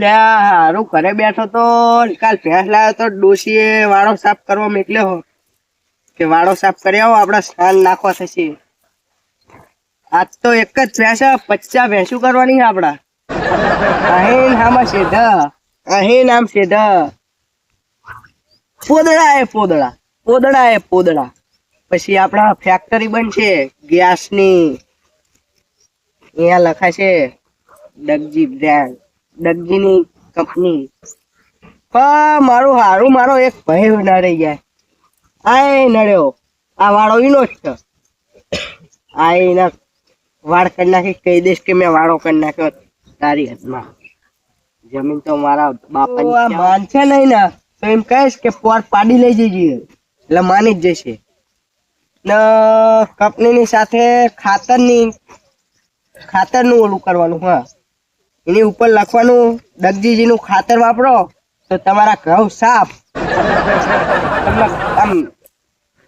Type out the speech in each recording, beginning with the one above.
લે હારું ઘરે બેઠો તો કાલ ભેંસ લાવ્યો તો ડોશીએ વાળો સાફ કરવા મોકલ્યો. હો કે વાળો સાફ કરી આવો આપડે સ્નાન નાખવા થશે. આજ તો એક જ ભેંસ છે, ભેંસું કરવાની આપડા અહીં આમાં સીધા અહીં નામ સીધા પોદળા એ પોદળા પોદળા એ પોદળા. પછી આપડા ફેક્ટરી બનશે ગેસની. અહીંયા લખાશે ડગજી બ્રાન્ડ ડગજીની કંપની. પણ મારું હારું મારો એક ભાઈ નડી જાય આય નડ્યો. આ વાળો ઈનો જ છે. આ એના વાળ કરી નાખી કહી દઈશ કે મેં વાળો કરી નાખ્યો તારી હાથમાં. જમીન તો મારા બાપા માનશે નહીં ને. તો એમ કહીશ કે પોર પાડી લઈ જઈએ એટલે માની જ જશે. ને કંપનીની સાથે ખાતરની ખાતરનું ઓલું કરવાનું હા. એની ઉપર લખવાનું દગજીજીનું ખાતર વાપરો તો તમારા ઘઉં સાફ. આમ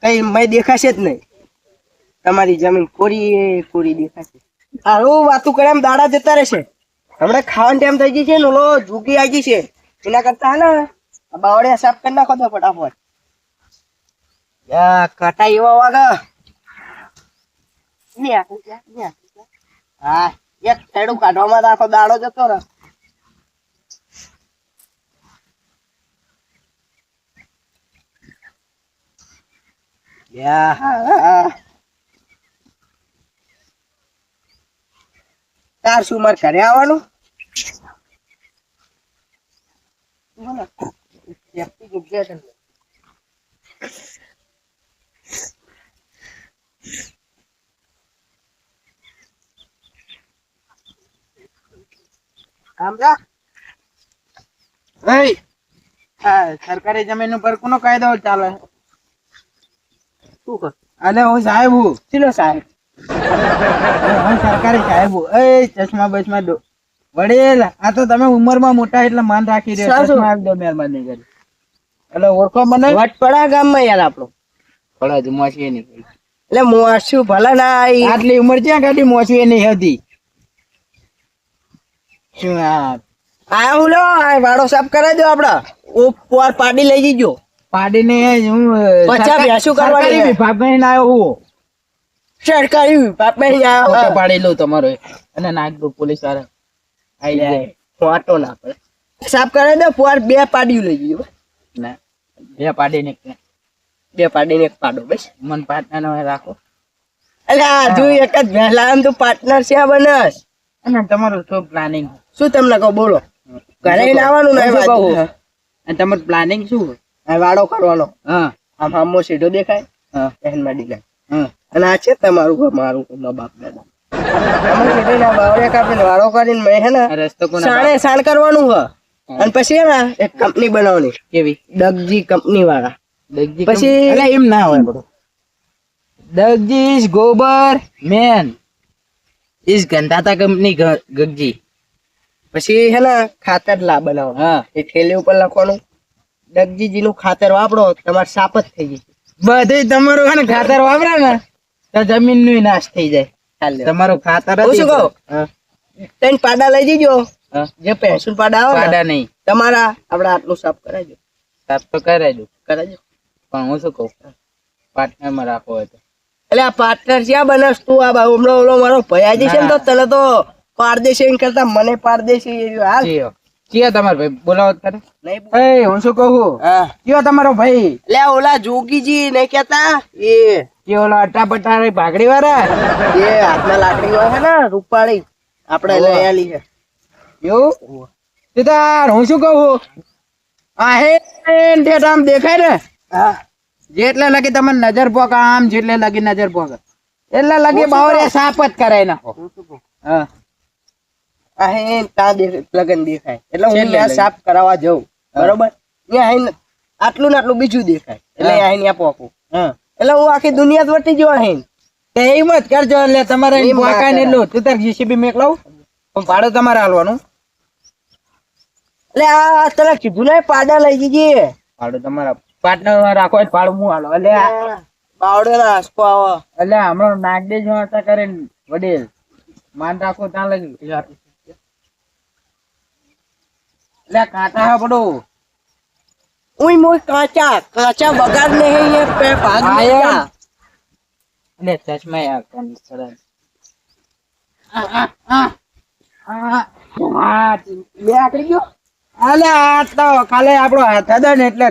કઈ મય દેખાશે જ નહીં. તમારી જમીન કોરી કોરી દેખાશે. સારું વાતું કરે એમ દાડા જતા રહેશે હમણાં ખાવાનો ટાઈમ થઈ ગઈ છે ને ઓલો ઝૂકી આવી છે. એના કરતા હે ને બાવડિયા સાફ કરી નાખો તો ફટાફટ. યા, કટાઈ એવા વાગે. હા. એક થેડું કાઢવામાં આખો દાડો જતો રહે તાર શું મારે ઘરે આવવાનું? બોલો. વ્યક્તિ જગ્યા છે. આમ જા. એય, આ સરકારી જમીન ઉપર કોનો કાયદો ચાલે? શું કર અલે હું સાહેબ હું. ચીલો સાહેબ. હું સરકારી સાહેબ હું. એ ચશ્મા બસમાં દો. વડેલ આ તો તમે ઉંમરમાં મોટા એટલે માન રાખી રહ્યો ચશ્મા દો મહેરબાની કરી. એટલે ઓળખો મને? વટપડા ગામમાં યાર આપણો. થોડા જ મોસી નહીં એટલે મોસું ભલા ના આટલી ઉંમર ક્યાં કાઢી મોસી નહીં હતી? શું આ? આ હું લો વાડો સાફ કરાવી દો આપડા. ઓ પોર પાડી લઈ જજો. પાડીને હું પચાસ સરકાર- કરવાની વિભાગમાં આવ્યો હું. સરકારી બાપા ફોટો પાડી લઉં તમારો અને નાખ પોલીસવાળા. આઈ જાય. ફોટો ના પડે. સાફ કરાવી દો પોર બે પાડ્યું લઈ જજો. ના બે પાડીને બે પાડીને એક પાડો બસ. મન પાટના રાખો. એટલે આ જો એક જ વહેલા તું પાર્ટનર છે આ બનસ. અને તમારું શું પ્લાનિંગ શું તમને કહું? બોલો. ઘરે લાવવાનું ને કહું? અને તમારું પ્લાનિંગ શું વાડો વાળો કરવાનો. હા. આમ આમો સીધો દેખાય. હા. એનમાં ડીલાય હા. અને આ છે તમારું મારું ઘર, બાપ દાદા વાળો કરીને મેં હે ને રસ્તો સાણે સાણ કરવાનું હ. અને પછી હે ને એક કંપની બનાવવાની. કેવી? ડગજી કંપની વાળા. પછી- પછી એમ ના હોય દગજીશ ગોબર મેન. ઇસ ગંધાતા કંપની ગગજી પછી હે ને ખાતર લા બનાવો. હા. એ થેલી ઉપર લખવાનું. ડગજીજી નું ખાતર વાપરો તમારે સાપ જ થઈ જશે બધે તમારું હે ને ખાતર વાપરે ને તો જમીનનું નાશ થઈ જાય. તમારું ખાતર હું શું કહું. ત્રણ પાડા લઈ જજો. જે પેન્સિલ પાડા આવે પાડા નહીં. તમારા આપણે આટલું સાફ કરાજો સાફ તો કરાજો કરાજો પણ હું શું કહું? પાર્ટનરમાં રાખો હોય તો. એટલે આ પાર્ટનર આ બનાસ તું આ બાબુ હમણાં ઓલો મારો ભયાજી છે ને તો તને તો પારદેશી કરતા મને પારદેશી હાલ. ચિયો તમારો ભાઈ? બોલાવો તો નહીં હું શું કહું? કયો તમારો ભાઈ? લે ઓલા જોગીજી નહીં કેતા એ. કે ઓલો અટા પટા ભાગડી વાળા? એ હાથમાં લાકડી હોય છે ને રૂપાળી. આપણે લઈ આલી છે. એવું? તે તાર હું શું કહું? આ હે દેખાય ને? હા. જેટલે લગી તમે નજર પોક આમ જેટલે લગી નજર પોક. એટલે લગી બાવરિયા સાપ જ કરાય નાખો હા. આ હે લગન દેખાય. એટલે હું ત્યાં સાફ કરાવવા જઉં. બરોબર? ત્યાં હે આટલું ને આટલું બીજું દેખાય. એટલે હા. અહીં ત્યાં પોકું. એટલે હું આખી દુનિયા જ વટી જવા હે તે એમ જ કરજો એટલે તમારે પોકાય ને એટલું. તું તાર જીસીબી મેક લાવ પણ ભાડું તમારે હાલવાનું. એટલે આ તને કીધું ને પાડા લઈ જઈએ ભાડું તમારા પાર્ટનર રાખો ભાડું હું હાલો. એટલે બાવડે ના આવો. એટલે હમણાં નાગદેજ કરે વડીલ. માન રાખો ત્યાં લગી. એટલે કાંટા હા પડો ઉઈ મોય કાચા કાચા બગાડ નહીં એ પે ભાગ ગયા એટલે ચશ્મા યાર કોણ સરસ આ, આ, આ. આ, આ, આ આ ગયો. અલે આ તો ખાલે આપણો હાથ હતો ને એટલે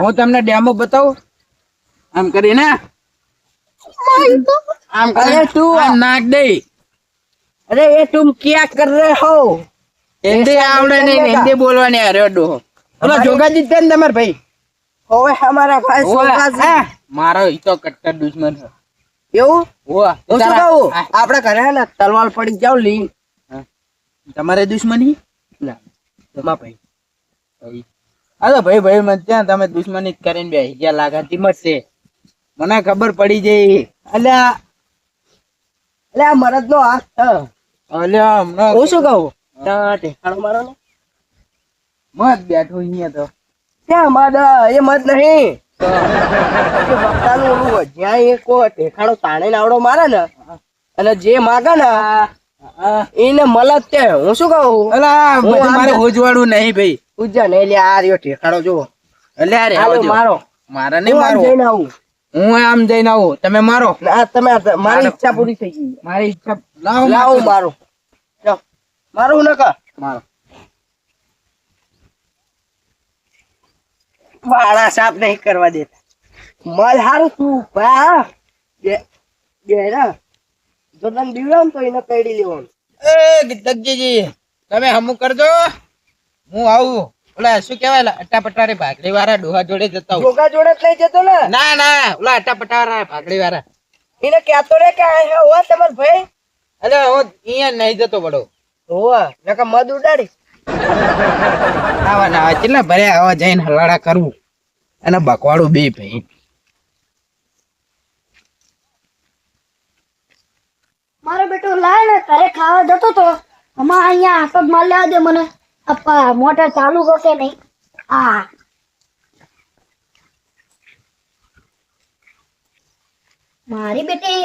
હું તમને ડેમો બતાવું? આમ કરી ને? આમ કરે તું નાક દે. અરે એ તું ક્યાં કર રહે હો? હિન્દી આવડે નહીં હિન્દી બોલવાની અરે ડો ઓલો જોગાજી છે ને તમાર ભાઈ. હવે અમારા ભાઈ મારો ઈ તો કટ્ટર દુશ્મન છે. એવું? હું શું કહું? આપડા ઘરે ને તલવાર પડી જાવ લી. તમારે દુશ્મની? ના માં ભાઈ. ભાઈ. ભાઈ ભાઈ મત ત્યાં તમે દુશ્મની કરીને બેસી ગયા લાગાતી મત મને ખબર પડી જઈ અલ્યા અલ્યા મરદ નો હાથ. અલ્યા હમણાં હું શું કહું? મારો મત બેઠો અહીંયા તો. ક્યાં મદ એ મત નહીં. વક્તાનું ઓલું જ્યાં એ કો ઠેકાણો તાણે આવડો મારે ને અને જે માગે ને એને મળે તે હું શું કહું? અલા હું બધું આમ મારે જ- નહીં ભાઈ. પૂજા ને એટલે આ રહ્યો મારો. મારે નહીં મારો જઈને આવું. હું આમ જઈને આવું. તમે મારો. ના તમે મારી. ઈચ્છા પૂરી થઈ ગઈ. મારી ઈચ્છા. લાવો લાવું મારો. મારું ન કર મારો વાળા સાફ નહીં કરવા દેતા. મલ હારું તું ભા બે બે જો તને દીવડાવ તો એને પેડી લેવાનું. એ ગીતકજીજી તમે હમું કરજો. હું આવું. ઓલા શું કહેવાય અટ્ટા રે ભાગડી વાળા ડોહા જોડે જતા ડોગા જોડે જ લઈ જતો ને? ના ના ઓલા અટ્ટા વાળા ભાગડી વાળા એને કહેતો રે કે આ હે હોવા તમાર ભાઈ. એટલે હું અહીંયા નહીં જતો પડો હોવા નકા મદ ઉડાડી આવા કેટલા ભર્યા આવા જઈને હલાડા કરવું? અને બકવાડું બે ભાઈ. મારો બેટો લાય ને ખાવા જતો તો. હમણાં અહીંયા આસદ જ માર લેવા દે મને. અપ્પા, મોટર ચાલુ હો કે નહીં? આ મારી બેટી,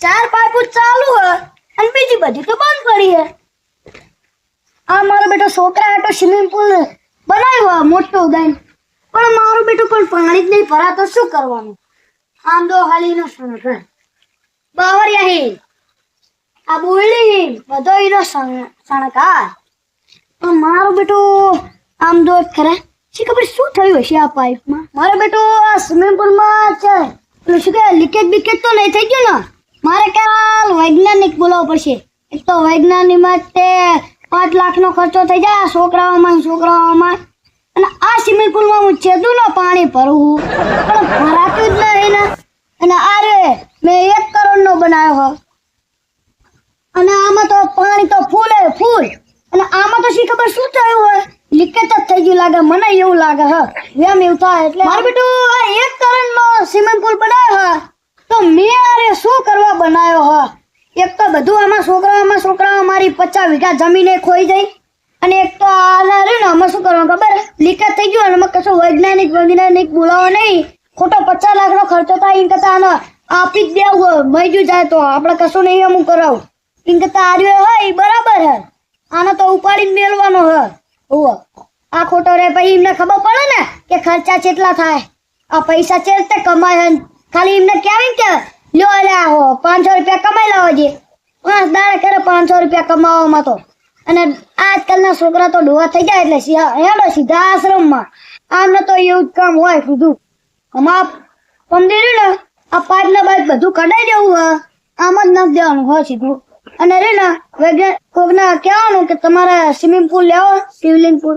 ચાર પાઇપો ચાલુ હે અને બીજી બધી તો બંધ પડી હે. આ મારો બેટો છોકરા હતો સ્વિમિંગ પુલ બનાવ્યો મોટો ગાય. પણ મારો બેટો પણ પાણી જ નહીં ભરા તો શું કરવાનું? આમ તો ખાલી નો સણકાર બાવરિયા હે આ બોલી બધો એનો સણકાર પણ મારો બેટો આમ દો ખરા. શી ખબર શું થયું હશે આ પાઇપમાં? મારો બેટો આ સ્વિમિંગ પુલમાં છે. પેલું શું કે લીકેજ બીકેજ તો નહીં થઈ ગયું ને? મારે કાલ વૈજ્ઞાનિક બોલાવવો પડશે. એક તો વૈજ્ઞાનિક માટે પાંચ લાખનો ખર્ચો થઈ જાય આ છોકરાઓમાં છોકરાઓમાં. અને આ સ્વિમિંગ પુલમાં હું છેદું પાણી ભરવું પણ ભરાતું જ નહીં ને. અને આરે મેં એક કરોડનો બનાવ્યો હો અને આમાં તો પાણી તો ફૂલે, ફૂલ. અને આમાં તો શી ખબર શું થયું હોય? લીકેજ જ થઈ ગયું લાગે, મને એવું લાગે, હ. એમ એવું થાય એટલે મારું બેટું આ એક કરોડનો સ્વિમિંગ પુલ બનાવ્યો હ તો મેં અરે શું કરવા બનાવ્યો હ એક તો બધું આમાં છોકરાઓમાં છોકરાઓ, મારી પચાસ વીઘા જમીને ખોઈ જાય અને એક તો આના રહ્યું ને, આમાં શું કરવાનું ખબર? લીકેજ થઈ ગયું અને આમાં કશું વૈજ્ઞાનિક વૈજ્ઞાનિક બોલાવો નહીં. ખોટો પચાસ લાખનો ખર્ચો થાય, એમ કરતા આને આપી જ દેવું ગયું જાય તો. આપણે કશું નહીં અમુક કરાવું. એમ કરતા આર્યો હોય બરાબર હે. આને તો ઉપાડીને મેળવાનો હે. ઓવો આ ખોટો રે, પછી એમને ખબર પડે ને કે ખર્ચા કેટલા થાય? આ પૈસા છે તે કમાય. ખાલી એમને કહેવાય કે લ્યો અલ્યા હો પાંચસો રૂપિયા કમાઈ લાવો જે પાંચ દાડા કરે પાંચસો રૂપિયા કમાવામાં તો. અને આજકાલના છોકરા તો ડોવા થઈ જાય એટલે સીધા- હેડો સીધા આશ્રમમાં. આમને તો એવું જ કામ હોય બધું. આમાં સમજી ને? આ ને બાઇપ બધું કઢાઈ દેવું હોય. આમ જ નથી દેવાનું હોય સીધું. અને રે ને વૈજ્ઞાનિક કોકને કહેવાનું કે તમારે સ્વિમિંગ પુલ લેવો સ્વિમિંગ પુલ.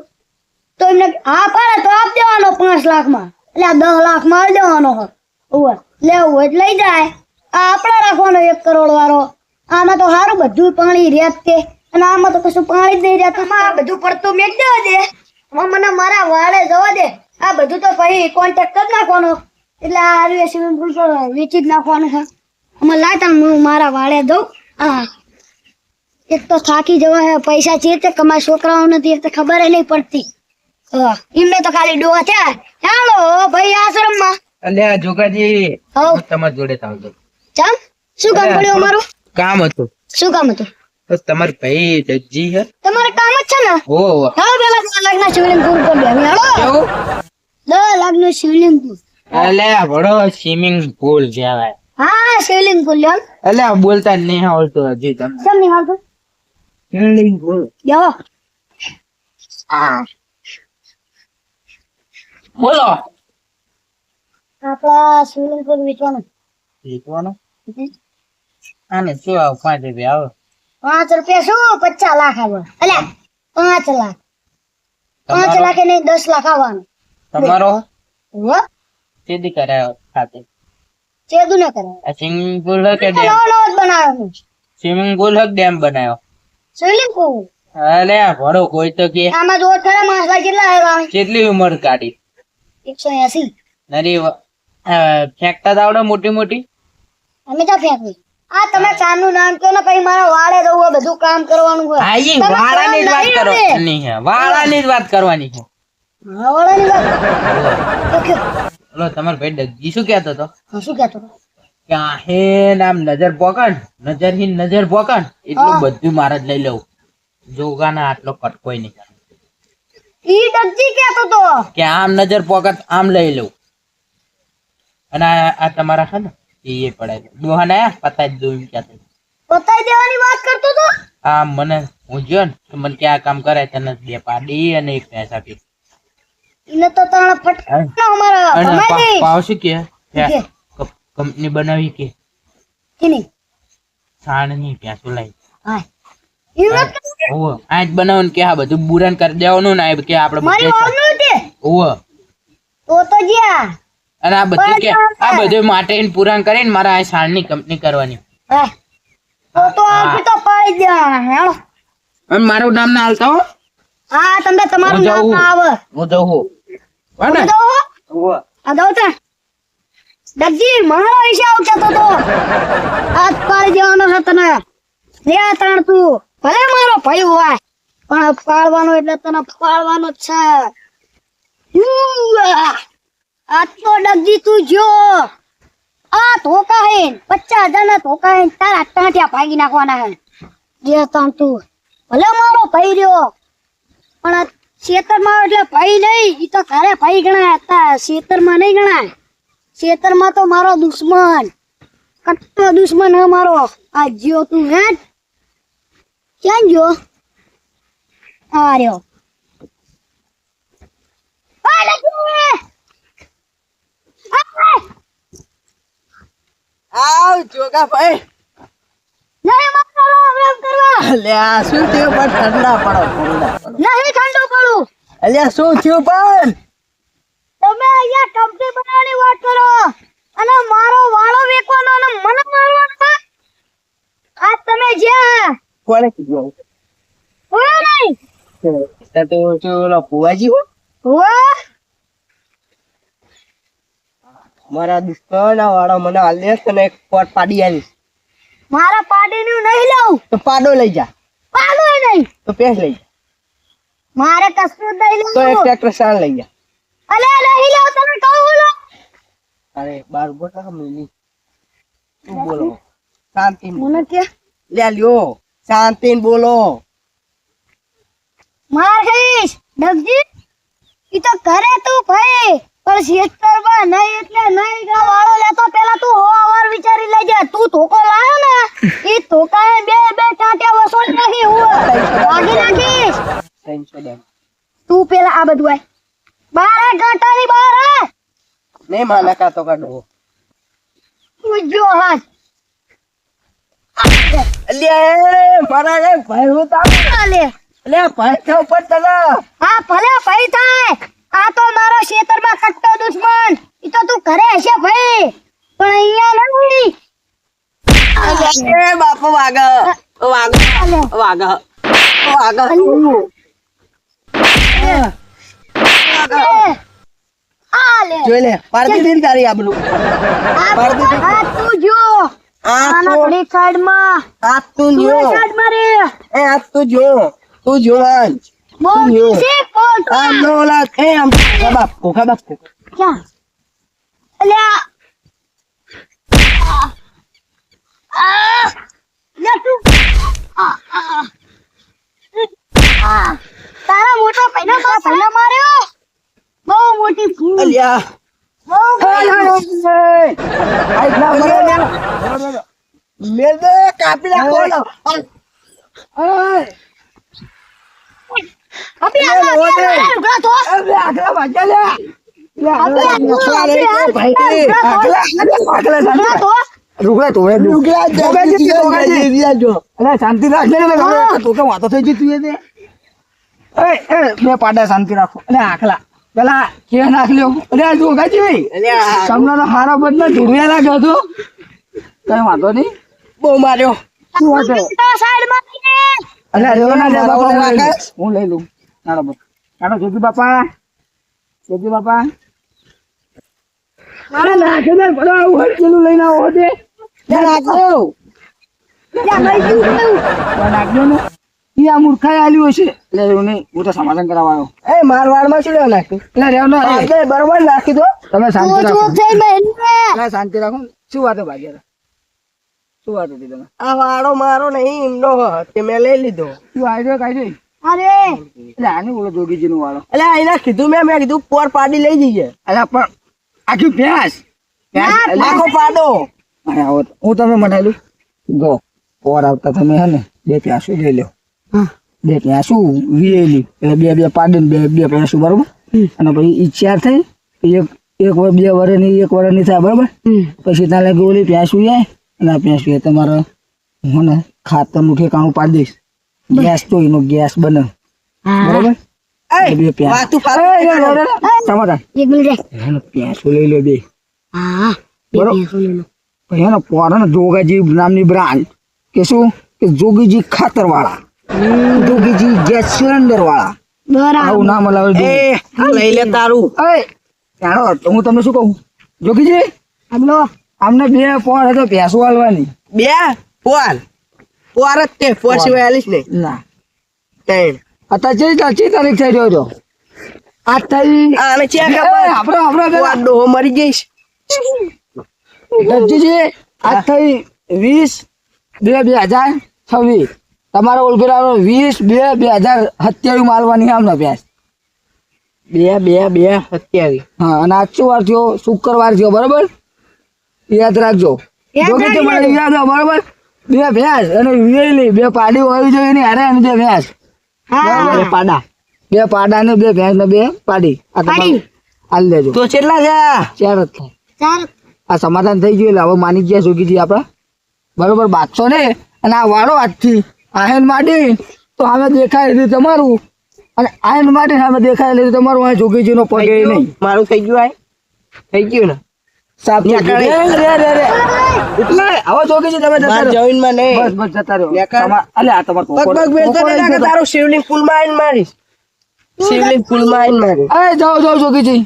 તો એમને હા પાડે તો આપ દેવાનો પાંચ લાખમાં. એટલે આ દસ લાખમાં આવી દેવાનો હોય. લેવું હોય લઈ જાય. આપણે રાખવાનો એક કરોડ વાળો આમાં તો સારું બધું પાણી રહ્યા તે અને આમાં તો કશું પાણી જ નહીં રહેતું આ બધું પડતું મેક દેવા દે. મને મારા વાળે જવા દે. આ બધું તો પછી કોન્ટેક્ટ કરી નાખવાનો. એટલે આ હારું સ્વિમિંગ પુલ તો વેચી જ નાખવાનું છે. અમે લાતા હું મારા વાળે દઉં હા એક તો થાકી જવા હે પૈસા છે તે કમાય છોકરાઓ નથી એક તો ખબર નહીં પડતી. હા એમને તો ખાલી ડોવા થયા. ચાલો ભાઈ આશ્રમમાં. અલ્યા જોગાજી તમારી જોડે તાવ ચમ શું કામ પડ્યું અમારું? કામ હતું. શું કામ હતું? બસ તમારી ભાઈ દરજી હે. તમારે કામ જ છે ને? ઓ હેલો પેલા દસ લાખના શિવલિંગ પૂર પર બે હાલો. કેવું દસ લાખનું શિવલિંગ પૂર અલે આ વડો સ્વિમિંગ પુલ કહેવાય. હા શિવલિંગ પૂલ લ્યો. અલે બોલતા નહીં આવડતું હજી તમને. કેમ નહીં આવતું સ્વિમિંગ પુલ જાઓ હા. બોલો. આપણા શિવલિંગ પૂલ વેચવાનું? શીખવાનું આને શું આવ પાંચ રૂપિયા આવો? પાંચ રૂપિયા શું? પચાસ લાખ આવે. અલ્યા પાંચ લાખ. પાંચ લાખ નહીં દસ લાખ આવવાનું. તમારો? સીધી કરાયો ખાતે. ચેદુ ના કરાયો સ્વિમિંગ પુલ હક કે ડેમ બનાવ્યો સ્વિમિંગ પુલ હક ડેમ બનાવ્યો? સ્વિમિંગ પુલ અલે ભરો કોઈ તો કે. આમાં જો ખરા માણસા કેટલા આવ્યા કેટલી ઉંમર કાઢી? એકસો એસી. નરી ફેંકતા આવડે મોટી મોટી? અમે તો ફેંકવી. આ તમે ચાનું નામ કહો ને પછી મારા વાળે રહું બધું કામ કરવાનું હોય. હા તમે વાળાની જ વાત કરો. નહીં હે વાળાની જ વાત કરવાની છે. હા, વાળાની વાત. ઓકે. લો તમાર ભાઈ ડગજી શું કહેતો તો શું કહેતો? કે હે આમ નજર પોકણ નજર હી નજર પોકણ એટલું બધું મારે જ લઈ લઉં. જોગાના આટલો કટકોય નહીં. ઈ ડગજી કહેતો તો. કે આમ નજર પોકત આમ લઈ લઉં. અને આ આ તમારા છે ને? એ પડાય દોહા ના પતા જ દઉં કહેતો પતાઈ દેવાની વાત કરતો તો? આ મને હું જો ને મને કે આ કામ કરે તને બે પાડી અને એક પૈસા આપી. એને તો ત્રણ ફટકા અમારા અને ભમાઈ પા- દઈશ. કે? કંપની બનાવી કે? કેની? છાણની ભેંસો લઈ. હા. આજ બનાવવાનું કે આ બધું બુરાન કરી દેવાનું ને કે આપણે તો તો જ્યાં. અને આ બધું કે આ બધું માટે પુરાણ કરીને મારા આ સાણની કંપની કરવાની. તો તો તો પાડી અને મારું નામ ના હાલતા હો. હા તમને તમારું નામ ના આવે. હું જઉં હું. હો ને આ દઉં છે. દગજી મારો હિસાબ કેતો તો હાથ પાડી દેવાનો છે તને. આ તું. ભલે મારો ભાઈ હોય પણ પાડવાનો એટલે તને પાડવાનો જ છે. હુઆ. આ તો ડગજી તું જો. આ ધોકા હે પચાસ હજાર ના ધોકા હે તારા ટાંટિયા ભાગી નાખવાના હે. જે તાણ તું, ભલે મારો ભાઈ રહ્યો, પણ ખેતરમાં એટલે ભાઈ નહીં એ તો ઘરે ભાઈ ગણાય, તા ખેતરમાં નહીં ગણાય. ખેતરમાં તો મારો દુશ્મન કટ્ટો દુશ્મન હે મારો. આ જીઓ તું હે ક્યાં જો આ રહ્યો. આ લખ્યું! આવ જોગા ભાઈ. નહીં મારો આરામ કરવા. અલ્યા શું થયું પણ ઠંડા પડો? નહીં ઠંડુ પડું. અલ્યા શું થયું પણ? તમે અહીંયા કંપની બનાવવાની વાત કરો. અને મારો વાળો વેકવાનો અને મને મારવાનો આ તમે જે કોણે કીધું હોય નહીં? તો શું ઓલો ફુવાજી હો હોય મારા દુશ્મના વાળા મને હાલે તને એક પોટ પાડી આલીશ મારા પાડીનું નહીં લઉં. તો પાડો લઈ જા. પાડો નહીં. તો પેસ લઈ જા. મારે કશું નહીં તો એક લઉં. ટ્રેક્ટર સાણ લઈ જા. અલે નહીં લઉં તમે કહું લો અરે બાર બોલા મિલી તું બોલો? શાંતિ મને કે? લે લ્યો. શાંતિ બોલો. માર ખાઈશ ડગજી. ઈ તો કરે તું ભાઈ. પણ શેતરમાં નહીં એટલે નહીં ગા વાળો લેતો પેલા તું હો અવાર વિચારી લેજે. તું ધોકો લાયો ને ઈ ધોકાએ બે બે ટાંટિયા વસોલ નાખી. હું વાગી નાખીશ. તું પેલા આ બધું આય. બારે ઘાટાની બારે. નહીં માના કાતો કાઢો. ઉજો હાથ અલ્યા મારા ભાઈ હું તાપ. ચાલે અલ્યા ભાઈ ઉપર તને હા ભલે ભાઈ થાય. આ તો મારો ખેતરમાં કટ્ટો દુશ્મન. ઈ તો તું ઘરે હશે ભાઈ. પણ અહીંયા નહીં અલ્યા, એ વાગ વાગ વાગ વાગ આલે જોઈ લે પાડતી હતી તારી આબરૂ? આ આ તું જો. આ તું સાઈડમાં. આ તું તું જો સાઈડમાં રે. એ આ તું જો. તું મોટી છે કોલ આ ઓલા એ આમ બાપ કોખા બાપ ક્યાં અલ્યા આ લે તું આ, આ. તારા મોટા ભાઈના મારા ભાઈના માર્યો બહુ મોટી ભૂલ અલ્યા બહુ મેલ દે કાપી નાખો લે. ભાઈ. રૂગડા તો જ, જ, જ, જ. જ જો. અરે શાંતિ રાખ ને લે હા. તો કે વાતો થઈ જતી હોય એ એ બે પાડા શાંતિ રાખો અને આખલા પેલા કે નાખ લ્યો અરે આ જોગાજી અલ્યા, તમને હારા બદલા ઢૂળિયા લાગ્યો હતો કઈ વાંધો નહીં બહુ માર્યો શું વાત છે? સાઈડમાં અરે રેવા ના દે મારા બાપા, હું લઈ લઉં. રાખે? હું લઈ લઉં. ચાલો ચાલો જોગી બાપા. જોગી બાપા. અરે નાખે ભલો આવું હરકેલું લઈને આવો તે. ત્યાં લઈ ગયું કેવું? લે નાખજો ને ઈ આ મૂર્ખાએ આલ્યું હશે એટલે એવું નહીં. હું તો સમાધાન કરાવવા આવ્યો. એ માર વાળમાં શું લેવા નાખ્યું? એટલે રેવ ના બરોબર નાખી દો. તમે શાંતિ રાખો. શાંતિ રાખો. શું વાત હે ભાગ્યા? શું વાત હતી તમે. આ વાળો મારો નહીં એમનો તે મેં લઈ લીધો. શું આઈડિયો કાઢી અરે! એટલે આની બોલો જોગીજી નું વાળો. એટલે એના કીધું મેં મેં કીધું પોર પાડી લઈ જઈએ. અલ્યા પણ આખી ભેંસ. ભેંસ આખો પાડો. અરે આવો હું તમે મનાયેલું? જો પોર આવતા તમે હે ને બે પ્યાસું લઈ લો બે પ્યાસું વીએલી. એટલે બે બે પાડીને બે બે પ્યાસું બરોબર? અને પછી ઈચ્છા થઈ એક એક વર બે વર્ષની એક વર્ષની થાય બરોબર? પછી ત્યાં લાગે ઓલી પ્યાસું જાય. અને આપણે એ તમારે હું ને ખાતરનું ઠેકાણું પાડી દઈશ. ગેસ તો એનો ગેસ બને. બરોબર? જોગાજી નામની બ્રાન્ડ. કે શું? કે જોગીજી ખાતર વાળા જોગીજી ગેસ સિલિન્ડર વાળા આવું નામ લઈ લે તારું. હું તમને શું કહું? જોગીજી? આમને બે પોર હતો ભેંસો હાલવાની. બે પોર? પોર જ તે પોર સિવાય હાલીશ નહીં. ના. ત્રણ અત્યારે ચી ચી તારીખ થઈ રહ્યો છો આ થઈ આને ચેક આપણો આપણો ડોહો મરી જઈશ. દરજીજી આ થઈ વીસ બે બે હજાર છવ્વીસ. તમારો ઓળખેલાનો વીસ બે બે હજાર સત્યાવીસ માલવાની આમને ભેંસ. બે બે બે સત્યાવીસ. હા અને આજ શું વાર થયો? શુક્રવાર થયો બરોબર? યાદ રાખજો. જોકે તમારે યાદ બરોબર? બે ભેંસ અને વેલી બે પાડી હોવી જોઈએ હારે અને બે ભેંસ. બે પાડા. બે પાડા ને બે ભેંસ ને બે પાડી. આ તમારે હાલ લેજો તો કેટલા છે? ચાર જ થાય. ચાર. આ સમાધાન થઈ ગયું એટલે હવે માની ગયા જોગીજી આપડા બરોબર બાદશો ને? અને આ વાળો આજથી આહેન માટી તો હવે દેખાય એટલે તમારું. અને આહેન માટી સામે દેખાય એટલે તમારું આ જોગીજી નો પગે નહીં. મારું થઈ ગયું આય થઈ ગયું ને? માર. તારું શિવલિંગ પુલમાં આવીને મારીશ. શિવલિંગ પુલમાં આવીને મારીશ. અરે જાઓ જાઓ જોગીજી.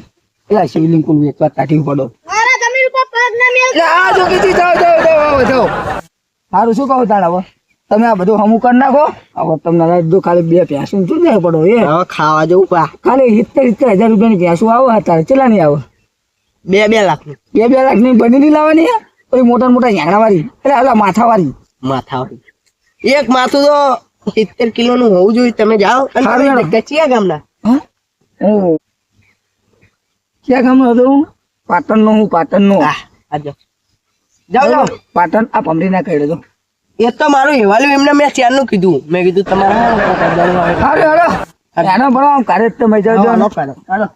એટલે શિવલિંગ કુલ વેચવા કાઢી પડો. મારા જમીન ઉપર પગ ના મેલ. એટલે આ જોગીજી જાઓ જાઓ જાઓ આવો, સારું શું કહું તાણ હવે? તમે આ બધું હમું કરી નાખો. હવે તમને રાખજો ખાલી બે પ્યાસું શું જાય પડો એ. હવે ખાવા જવું પા. ખાલી સિત્તેર સિત્તેર હજાર રૂપિયાની ભેંસું આવો અત્યારે. ચેલા નહીં આવે? બે બે લાખ. બે બે લાખની બની લાવવાની પછી મોટા મોટા યાંગણા વાળી એટલે ઓલા માથા વાળી માથા એક માથું તો સિત્તેર કિલો નું હોવું જોઈએ. તમે જાઓ. કચ્યા ગામના. ક્યાં ગામનો હતો હું? પાટણ નો હું પાટણનું હા આજો જાઓ જાઓ. પાટણ આ પમરી ના કહી દેજો એ તો મારું હેવાલ્યું એમને મેં ચારનું કીધું. મેં કીધું તમારે હાલો એનો ભણો આમ કાર્ય તમે જાઓ હાલો. હાલો.